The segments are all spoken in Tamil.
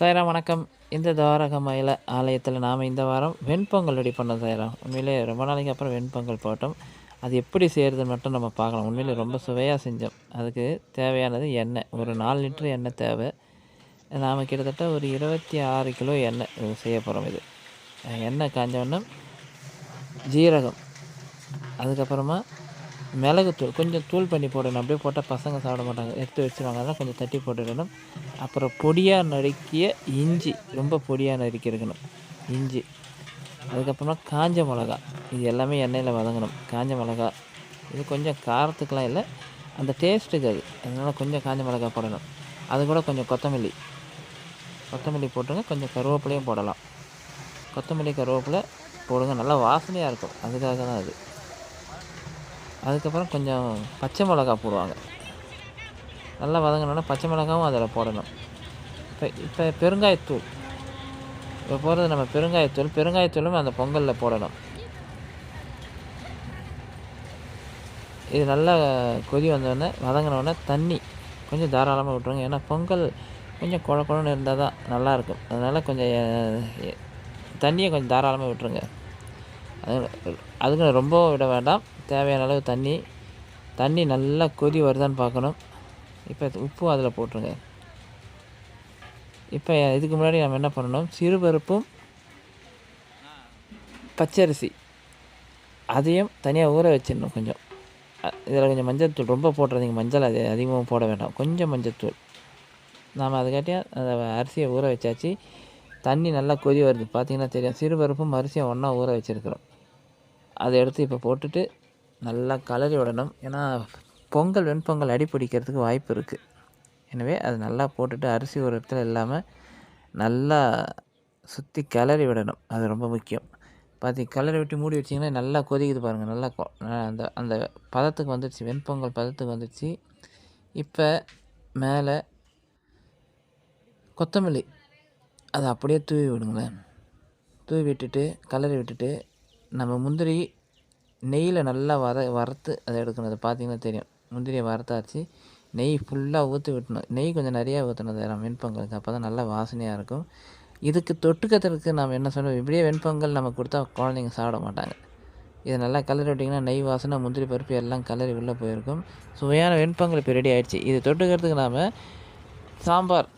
சாய்ராம் வணக்கம். இந்த துவாரகமயில ஆலயத்தில் நாம் இந்த வாரம் வெண்பொங்கல் ரெடி பண்ணோம் சாய்ராம். உண்மையிலே ரொம்ப நாளைக்கு அப்புறம் வெண்பொங்கல் போட்டோம். அது எப்படி செய்கிறதுன்னு மட்டும் நம்ம பார்க்கலாம். உண்மையிலே ரொம்ப சுவையாக செஞ்சோம். அதுக்கு தேவையானது எண்ணெய். ஒரு நாலு லிட்டர் எண்ணெய் தேவை. நாம் கிட்டத்தட்ட ஒரு இருபத்தி ஆறு கிலோ எண்ணெய் செய்ய போகிறோம் இது. எண்ணெய் காஞ்சோன்னா ஜீரகம். அதுக்கப்புறமா மிளகுத்தூள் கொஞ்சம் தூள் பண்ணி போடணும். அப்படியே போட்டால் பசங்க சாப்பிட மாட்டாங்க. எடுத்து வச்சுருவாங்க. அதெல்லாம் கொஞ்சம் தட்டி போட்டுடணும். அப்புறம் பொடியாக நறுக்கிய இஞ்சி ரொம்ப பொடியாக நறுக்கி இருக்கணும் இஞ்சி. அதுக்கப்புறமா காஞ்ச மிளகா. இது எல்லாமே எண்ணெயில் வதங்கணும். காஞ்ச மிளகா. இது கொஞ்சம் காரத்துக்கெலாம் இல்லை. அந்த டேஸ்ட்டுக்கு அது. அதனால் கொஞ்சம் காஞ்ச மிளகா போடணும். அது கூட கொஞ்சம் கொத்தமல்லி. கொத்தமல்லி போட்டுங்க. கொஞ்சம் கருவேப்பிலையும் போடலாம். கொத்தமல்லி கருவேப்பிலை போடுங்க. நல்லா வாசனையாக இருக்கும். அதுக்காக தான் அது. அதுக்கப்புறம் கொஞ்சம் பச்சை மிளகா போடுவாங்க. நல்லா வதங்கினோன்னா பச்சை மிளகாவும் அதில் போடணும். இப்போ இப்போ பெருங்காயத்தூள். இப்போ போகிறது நம்ம பெருங்காயத்தூள். பெருங்காயத்தூளும் அந்த பொங்கலில் போடணும். இது நல்லா கொதி வந்தோடனே வதங்கினோடனே தண்ணி கொஞ்சம் தாராளமாக விட்ருங்க ஏன்னா பொங்கல் கொஞ்சம் குழ குழன்னு இருந்தால் தான் நல்லாயிருக்கும். அதனால் கொஞ்சம் தண்ணியை கொஞ்சம் தாராளமாக விட்டுருங்க. அது அதுக்கு ரொம்ப விட வேண்டாம். தேவையான அளவு தண்ணி. தண்ணி நல்லா கொதி வருதான்னு பார்க்கணும். இப்போ உப்பும் அதில் போட்டுருங்க. இப்போ இதுக்கு முன்னாடி நம்ம என்ன பண்ணணும்? சிறுபருப்பும் பச்சரிசி அதையும் தனியாக ஊற வச்சிடணும் கொஞ்சம். இதில் கொஞ்சம் மஞ்சள் தூள் ரொம்ப போட்டுறதுங்க. மஞ்சள் அது அதிகமாக போட வேண்டாம். கொஞ்சம் மஞ்சள் தூள். நாம் அதுக்காட்டியும் அந்த அரிசியை ஊற வச்சாச்சு. தண்ணி நல்லா கொதி வருது. பார்த்திங்கன்னா தெரியும். சிறுபருப்பும் அரிசியும் ஒன்றா ஊற வச்சுருக்குறோம். அதை எடுத்து இப்போ போட்டுட்டு நல்லா கலரி விடணும். ஏன்னா பொங்கல் வெண்பொங்கல் அடி பிடிக்கிறதுக்கு வாய்ப்பு இருக்குது எனவே அது நல்லா போட்டுட்டு அரிசி ஒரு இடத்துல இல்லாமல் நல்லா சுற்றி கிளறி விடணும். அது ரொம்ப முக்கியம். பார்த்தி கிளறி விட்டு மூடி வச்சிங்கன்னா நல்லா கொதிக்குது பாருங்கள் நல்லா அந்த அந்த பதத்துக்கு வந்துடுச்சு வெண்பொங்கல் பதத்துக்கு வந்துடுச்சு இப்போ மேலே கொத்தமல்லி. அதை அப்படியே தூவி விடுங்களேன். தூவி விட்டுட்டு கலரி விட்டுட்டு நம்ம முந்திரி நெய்யில் நல்லா வத வறுத்து அதை எடுக்கணும். அதை பார்த்தீங்கன்னா தெரியும். முந்திரியை வறுத்தாச்சு. நெய் ஃபுல்லாக ஊற்றி விட்டணும். நெய் கொஞ்சம் நிறையா ஊற்றணும் அதை வெண்பொங்கலுக்கு. அப்போ தான் நல்லா வாசனையாக இருக்கும். இதுக்கு தொட்டுக்கிறதுக்கு நம்ம என்ன சொல்லுவோம் இப்படியே வெண்பொங்கல் நம்ம கொடுத்தா குழந்தைங்க சாப்பிட மாட்டாங்க. இதை நல்லா கலரி விட்டிங்கன்னா நெய் வாசனை முந்திரி பருப்பு எல்லாம் கலரி உள்ளே போயிருக்கும். சுவையான வெண்பொங்கல் இப்போ ரெடி ஆகிடுச்சு இது தொட்டுக்கிறதுக்கு நாம் சாம்பார்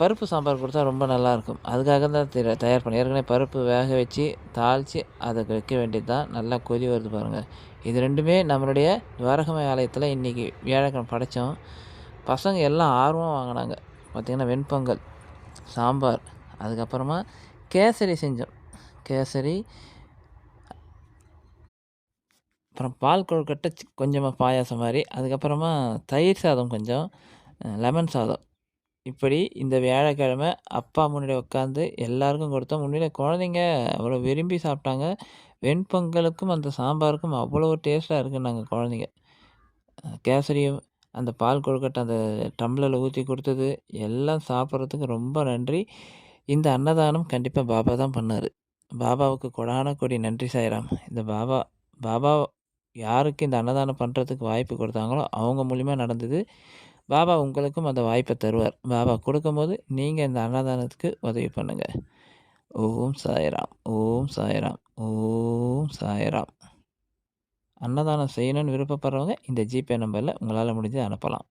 பருப்பு சாம்பார் கொடுத்தா ரொம்ப நல்லாயிருக்கும். அதுக்காக தான் தயார் பண்ணி ஏற்கனவே பருப்பு வேக வச்சு தாளித்து அதை வைக்க வேண்டியது தான். நல்லா கொதி வருது பாருங்கள் இது ரெண்டுமே நம்மளுடைய துவாரகமய ஆலயத்தில் இன்றைக்கி வியாழக்கிழமை படைத்தோம் பசங்க எல்லாம் ஆர்வம் வாங்கினாங்க. பார்த்திங்கன்னா வெண்பொங்கல் சாம்பார் அதுக்கப்புறமா கேசரி செஞ்சோம். கேசரி அப்புறம் பால் கொழுக்கட்டை கொஞ்சமாக பாயாசம் மாதிரி அதுக்கப்புறமா தயிர் சாதம் கொஞ்சம் லெமன் சாதம். இப்படி இந்த வியாழக்கிழமை அப்பா முன்னாடி உட்காந்து எல்லாருக்கும் கொடுத்தோம். உண்மையிலே குழந்தைங்க அவ்வளோ விரும்பி சாப்பிட்டாங்க. வெண்பொங்கலுக்கும் அந்த சாம்பாருக்கும் அவ்வளோ டேஸ்ட்டாக இருக்குன்னாங்க குழந்தைங்க. கேசரியும் அந்த பால் கொழுக்கட்டை அந்த டம்ளரில் ஊற்றி கொடுத்தது எல்லாம் சாப்பிட்றதுக்கு ரொம்ப நன்றி. இந்த அன்னதானம் கண்டிப்பாக பாபா தான் பண்ணார். பாபாவுக்கு கொடான கொடி நன்றி சாயிராம். இந்த பாபா பாபா யாருக்கு இந்த அன்னதானம் பண்ணுறதுக்கு வாய்ப்பு கொடுத்தாங்களோ அவங்க மூலிமா நடந்தது. பாபா உங்களுக்கும் அந்த வாய்ப்பை தருவார். பாபா கொடுக்கும்போது நீங்கள் இந்த அன்னதானத்துக்கு உதவி பண்ணுங்கள் ஓம் சாய்ராம் ஓம் சாய்ராம் ஓம் சாய்ராம். அன்னதானம் செய்யணும்னு விருப்பப்படுறவங்க இந்த ஜிபே நம்பரில் உங்களால் முடிஞ்சு அனுப்பலாம்.